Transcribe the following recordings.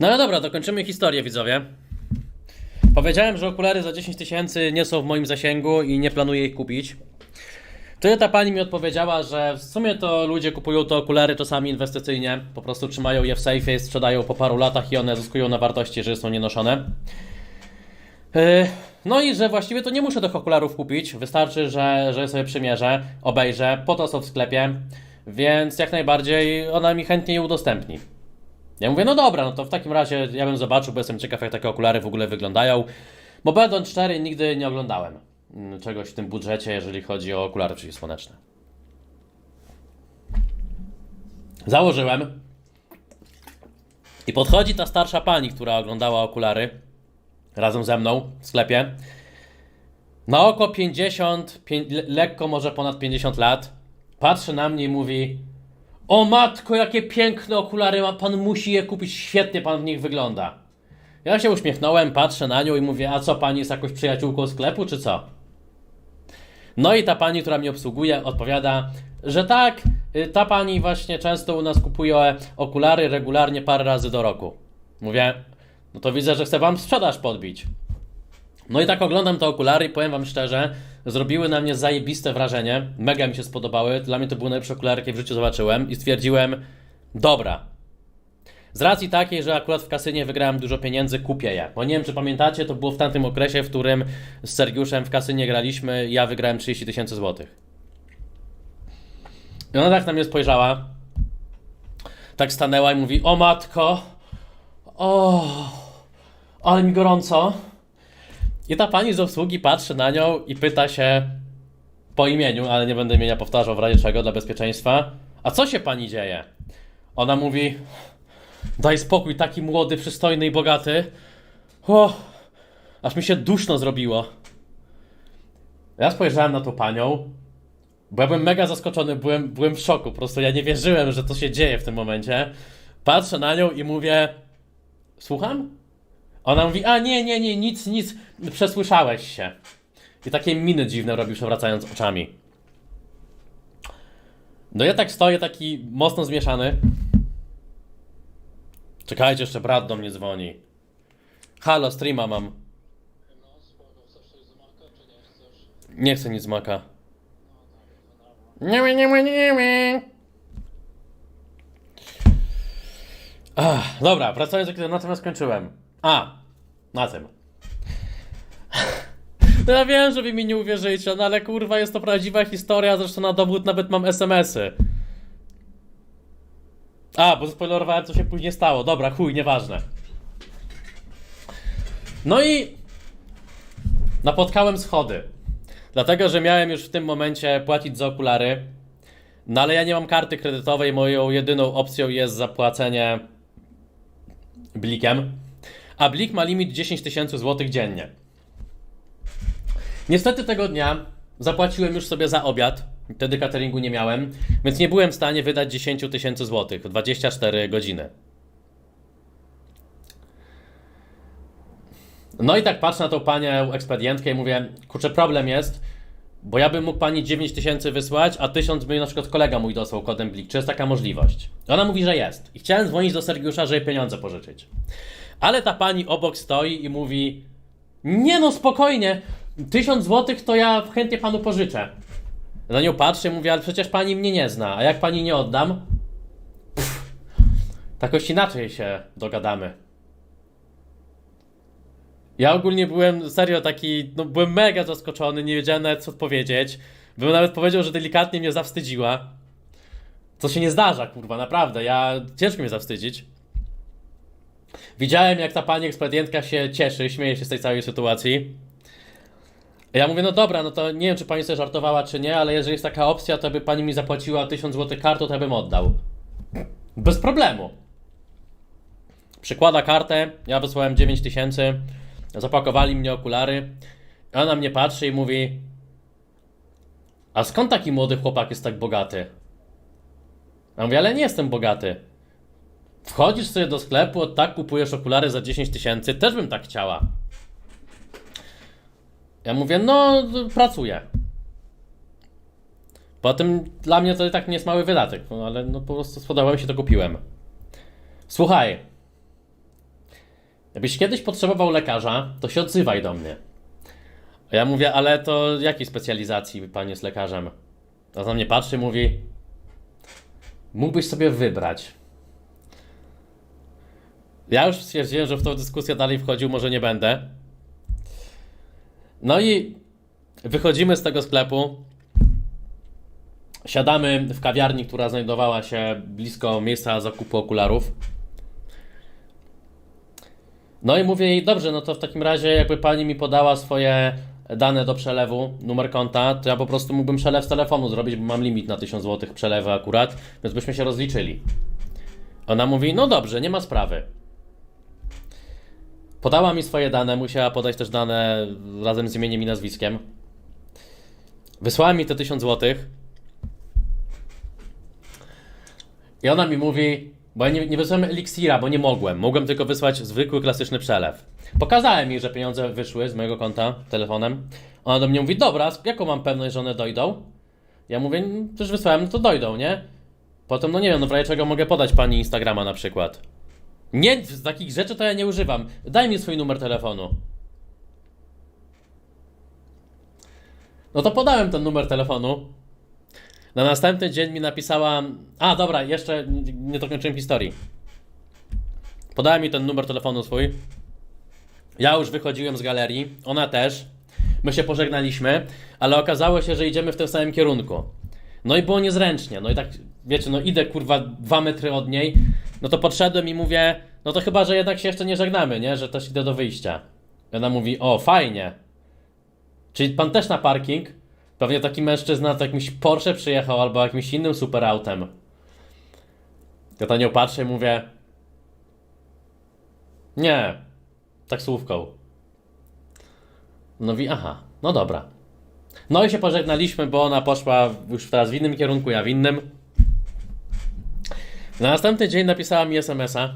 No ale dobra, dokończymy historię, widzowie. Powiedziałem, że okulary za 10 tysięcy nie są w moim zasięgu i nie planuję ich kupić. Wtedy ta pani mi odpowiedziała, że w sumie to ludzie kupują te okulary czasami inwestycyjnie, po prostu trzymają je w sejfie, sprzedają po paru latach i one zyskują na wartości, że są nienoszone. Yy, No i że właściwie to nie muszę tych okularów kupić, wystarczy, że, że sobie przymierzę, obejrzę, po to są w sklepie, więc jak najbardziej ona mi chętnie je udostępni. Ja mówię, no dobra, no to w takim razie ja bym zobaczył, bo jestem ciekaw jak takie okulary w ogóle wyglądają, bo będąc szczery nigdy nie oglądałem czegoś w tym budżecie, jeżeli chodzi o okulary przeciwsłoneczne. Założyłem i podchodzi ta starsza pani, która oglądała okulary razem ze mną w sklepie. Na oko 50, pię- le- lekko może ponad 50 lat. Patrzy na mnie i mówi: O matko, jakie piękne okulary ma, pan musi je kupić, świetnie pan w nich wygląda. Ja się uśmiechnąłem, patrzę na nią i mówię: A co pani jest jakąś przyjaciółką sklepu, czy co? No i ta pani, która mnie obsługuje, odpowiada, że tak, y, ta pani właśnie często u nas kupuje okulary regularnie parę razy do roku. Mówię, no to widzę, że chce wam sprzedaż podbić. No i tak oglądam te okulary i powiem wam szczerze, zrobiły na mnie zajebiste wrażenie, mega mi się spodobały, dla mnie to były najlepsze okulary, jakie w życiu zobaczyłem. I stwierdziłem, dobra, z racji takiej, że akurat w kasynie wygrałem dużo pieniędzy, kupię je. Bo nie wiem, czy pamiętacie, to było w tamtym okresie, w którym z Sergiuszem w kasynie graliśmy, ja wygrałem 30 tysięcy złotych. I ona tak na mnie spojrzała, tak stanęła i mówi, o matko, o, ale mi gorąco. I ta pani z obsługi patrzy na nią i pyta się po imieniu, ale nie będę imienia powtarzał w razie czego dla bezpieczeństwa. A co się pani dzieje? Ona mówi, Daj spokój, taki młody, przystojny i bogaty. O, aż mi się duszno zrobiło. Ja spojrzałem na tą panią, byłem mega zaskoczony, byłem, byłem w szoku. Po prostu ja nie wierzyłem, że to się dzieje w tym momencie. Patrzę na nią i mówię: Słucham? Ona mówi: A nie, nie, nie, nic, nic, przesłyszałeś się. I takie miny dziwne robił, przewracając oczami. No ja tak stoję, taki mocno zmieszany. Czekajcie, jeszcze brat do mnie dzwoni. Halo, streama mam. Nie chcę nic maka. Nie, nie, nie, nie. Ach, dobra, wracając do na tym skończyłem. A, na tym. No ja wiem, że wy mi nie uwierzycie, no ale kurwa jest to prawdziwa historia, zresztą na dowód nawet mam SMS-y. A, bo spoilerowałem co się później stało. Dobra, chuj, nieważne. No i napotkałem schody. Dlatego, że miałem już w tym momencie płacić za okulary. No ale ja nie mam karty kredytowej, moją jedyną opcją jest zapłacenie blikiem. A blik ma limit 10 tysięcy złotych dziennie. Niestety tego dnia zapłaciłem już sobie za obiad. Wtedy cateringu nie miałem, więc nie byłem w stanie wydać 10 tysięcy złotych w 24 godziny. No i tak patrzę na tą panią ekspedientkę i mówię, kurczę, problem jest, bo ja bym mógł pani 9 tysięcy wysłać, a 1000 by na przykład kolega mój dostał kodem Blik. Czy jest taka możliwość? Ona mówi, że jest. I chciałem dzwonić do Sergiusza, żeby pieniądze pożyczyć. Ale ta pani obok stoi i mówi, nie no, spokojnie, 1000 złotych to ja chętnie panu pożyczę. Na nią patrzę i mówię, ale przecież pani mnie nie zna, a jak pani nie oddam? Pff, jakoś inaczej się dogadamy. Ja ogólnie byłem serio taki, no byłem mega zaskoczony, nie wiedziałem nawet co odpowiedzieć. Bym nawet powiedział, że delikatnie mnie zawstydziła. Co się nie zdarza, kurwa, naprawdę, ja ciężko mnie zawstydzić. Widziałem jak ta pani ekspedientka się cieszy, śmieje się z tej całej sytuacji. Ja mówię, no dobra, no to nie wiem, czy pani sobie żartowała, czy nie, ale jeżeli jest taka opcja, to by pani mi zapłaciła 1000 zł kartą, to ja bym oddał. Bez problemu. Przykłada kartę, ja wysłałem 9000, zapakowali mnie okulary. Ona mnie patrzy i mówi: A skąd taki młody chłopak jest tak bogaty? Ja mówię, ale nie jestem bogaty. Wchodzisz sobie do sklepu, od tak kupujesz okulary za 10 tysięcy, też bym tak chciała. Ja mówię, no, pracuję. Potem dla mnie to i tak nie jest mały wydatek, no ale no po prostu spodobał mi się, to kupiłem. Słuchaj, Jakbyś kiedyś potrzebował lekarza, to się odzywaj do mnie. A ja mówię, ale to jakiej specjalizacji pan jest lekarzem? A na mnie patrzy i mówi, mógłbyś sobie wybrać. Ja już stwierdziłem, że w tą dyskusję dalej wchodził może nie będę. No i wychodzimy z tego sklepu. Siadamy w kawiarni, która znajdowała się blisko miejsca zakupu okularów. No i mówię jej, dobrze, no to w takim razie jakby pani mi podała swoje dane do przelewu, numer konta, to ja po prostu mógłbym przelew z telefonu zrobić, bo mam limit na 1000 zł przelewy akurat, więc byśmy się rozliczyli. Ona mówi, no dobrze, nie ma sprawy. Podała mi swoje dane, musiała podać też dane razem z imieniem i nazwiskiem. Wysłała mi te 1000 zł. I ona mi mówi, bo ja nie, nie wysłałem eliksira, bo nie mogłem. Mogłem tylko wysłać zwykły, klasyczny przelew. Pokazałem jej, że pieniądze wyszły z mojego konta telefonem. Ona do mnie mówi, dobra, jaką mam pewność, że one dojdą? Ja mówię, "No, też wysłałem, to dojdą, nie? Potem, no nie wiem, no w razie czego mogę podać pani Instagrama na przykład. Nie, z takich rzeczy to ja nie używam. Daj mi swój numer telefonu. No to podałem ten numer telefonu. Na następny dzień mi napisała. A, dobra, jeszcze nie- nie dokończyłem historii. Podała mi ten numer telefonu swój. Ja już wychodziłem z galerii, ona też. My się pożegnaliśmy, ale okazało się, że idziemy w tym samym kierunku. No i było niezręcznie. No i tak, wiecie, no idę kurwa dwa metry od niej. No to podszedłem i mówię, no to chyba, że jednak się jeszcze nie żegnamy, nie? Że też idę do wyjścia. I ona mówi, o, fajnie. Czyli pan też na parking? Pewnie taki mężczyzna z jakimś Porsche przyjechał albo jakimś innym super autem. Ja na nią patrzę i mówię, nie, taksówką. No mówi, aha, no dobra. No i się pożegnaliśmy, bo ona poszła już teraz w innym kierunku, ja w innym. Na następny dzień napisała mi SMS-a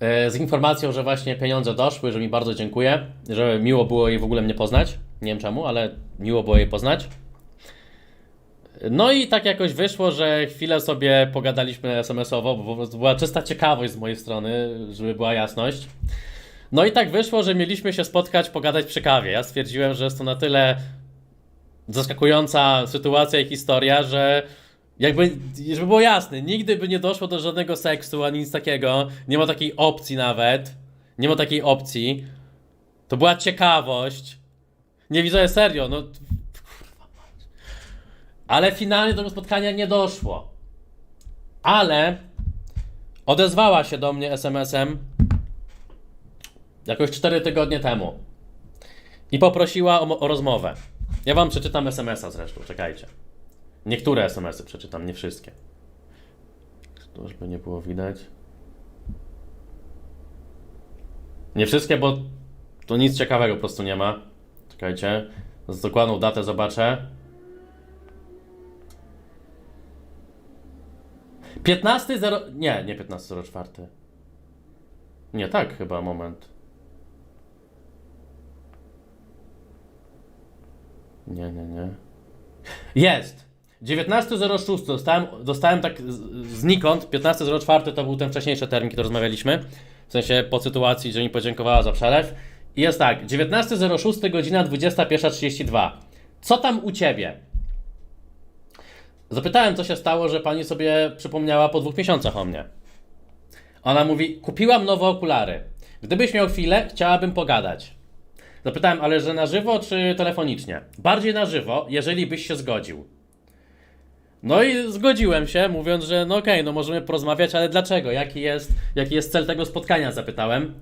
e, z informacją, że właśnie pieniądze doszły, że mi bardzo dziękuję, że miło było jej w ogóle mnie poznać. Nie wiem czemu, ale miło było jej poznać. No i tak jakoś wyszło, że chwilę sobie pogadaliśmy SMS-owo, bo była czysta ciekawość z mojej strony, żeby była jasność. No i tak wyszło, że mieliśmy się spotkać, pogadać przy kawie. Ja stwierdziłem, że jest to na tyle zaskakująca sytuacja i historia, że jakby, żeby było jasne, nigdy by nie doszło do żadnego seksu ani nic takiego. Nie ma takiej opcji nawet. Nie ma takiej opcji. To była ciekawość. Nie widzę serio, no. Ale finalnie do tego spotkania nie doszło. Ale odezwała się do mnie SMS-em jakoś 4 tygodnie temu i poprosiła o, o rozmowę. Ja wam przeczytam SMS-a zresztą, czekajcie. Niektóre SMS-y przeczytam, nie wszystkie. To żeby nie było widać. Nie wszystkie, bo tu nic ciekawego po prostu nie ma. Czekajcie. Z dokładną datę zobaczę. 15 0... Nie, nie 15.04. Nie, tak chyba, moment. Nie, nie, nie. Jest! 19.06 dostałem, dostałem tak znikąd, 15.04 to był ten wcześniejszy termin, kiedy rozmawialiśmy, w sensie po sytuacji, że mi podziękowała za przelew. I jest tak, 19.06 godzina 21.32. Co tam u Ciebie? Zapytałem, co się stało, że pani sobie przypomniała po dwóch miesiącach o mnie. Ona mówi, kupiłam nowe okulary. Gdybyś miał chwilę, chciałabym pogadać. Zapytałem, ale że na żywo czy telefonicznie? Bardziej na żywo, jeżeli byś się zgodził. No i zgodziłem się, mówiąc, że no okej, no możemy porozmawiać, ale dlaczego? Jaki jest, jaki jest cel tego spotkania? Zapytałem.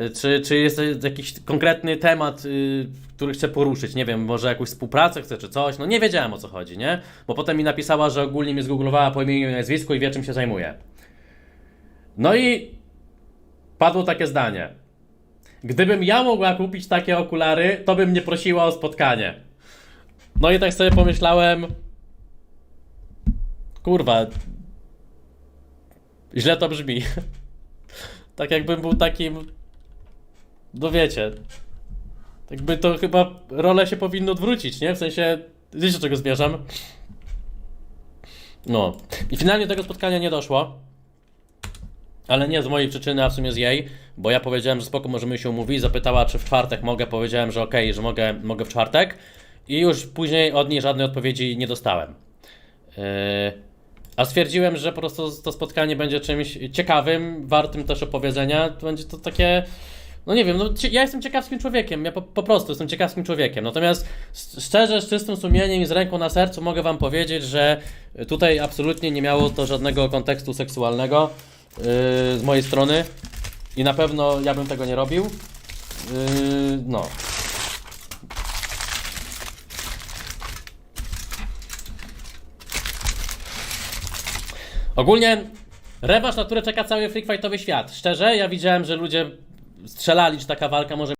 Y, Czy, czy jest jakiś konkretny temat, y, który chcę poruszyć? Nie wiem, może jakąś współpracę chcę, czy coś? No nie wiedziałem o co chodzi, nie? Bo potem mi napisała, że ogólnie mnie zgooglowała po imieniu i nazwisku i wie czym się zajmuje. No i padło takie zdanie. Gdybym ja mogła kupić takie okulary, to bym nie prosiła o spotkanie. No i tak sobie pomyślałem. Kurwa. Źle to brzmi. tak jakbym był takim. No wiecie. Jakby to chyba role się powinno odwrócić, nie? W sensie. Wiecie, do czego zmierzam? No. I finalnie tego spotkania nie doszło. ale nie z mojej przyczyny, a w sumie z jej, bo ja powiedziałem, że spoko, możemy się umówić, zapytała, czy w czwartek mogę, powiedziałem, że okej, że mogę, mogę w czwartek i już później od niej żadnej odpowiedzi nie dostałem. Yy, a stwierdziłem, że po prostu to spotkanie będzie czymś ciekawym, wartym też opowiedzenia. Będzie to takie. No nie wiem, no, ja jestem ciekawskim człowiekiem, ja po, po prostu jestem ciekawskim człowiekiem. Natomiast szczerze, z czystym sumieniem i z ręką na sercu mogę Wam powiedzieć, że tutaj absolutnie nie miało to żadnego kontekstu seksualnego yy, z mojej strony i na pewno ja bym tego nie robił. Yy, no. Ogólnie rewanż, na który czeka cały freakfightowy świat. Szczerze, ja widziałem, że ludzie strzelali, czy taka walka może